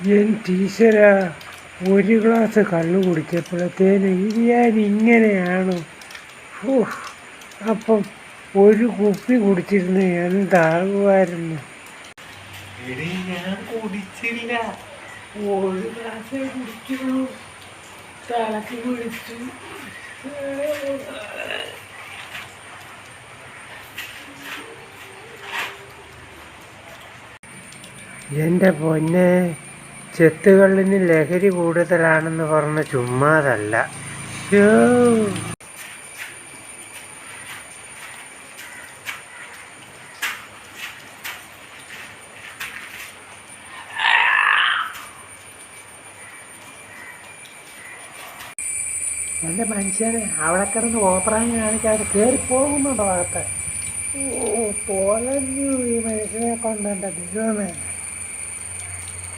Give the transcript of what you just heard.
N ടീച്ചറ ഒരു glass കള്ളു കുടിച്ചപ്പോഴത്തേന് ഇത് ഞാൻ ഇങ്ങനെയാണ്. അപ്പം ഒരു കുപ്പി കുടിച്ചിരുന്ന് എന്താകുമായിരുന്നു? എടി ഞാൻ കുടിച്ചില്ല. ഒരു ഗ്ലാസ് കുടിച്ചുള്ളൂ. തലക്ക് കുടിച്ചു എന്റെ പൊന്നെ ചെത്തുകള്ളിന് ലഹരി കൂടുതലാണെന്ന് പറഞ്ഞ ചുമ്മാതല്ല. എന്റെ മനുഷ്യനെ അവിടെ കിടന്ന് ഓപ്പറാൻ കാണിക്കാതെ കയറി പോകുന്നുണ്ടോ അകത്ത്? ഓ പോലെ ഈ മനുഷ്യനെ കൊണ്ടെന്റെ ദൈവമേ.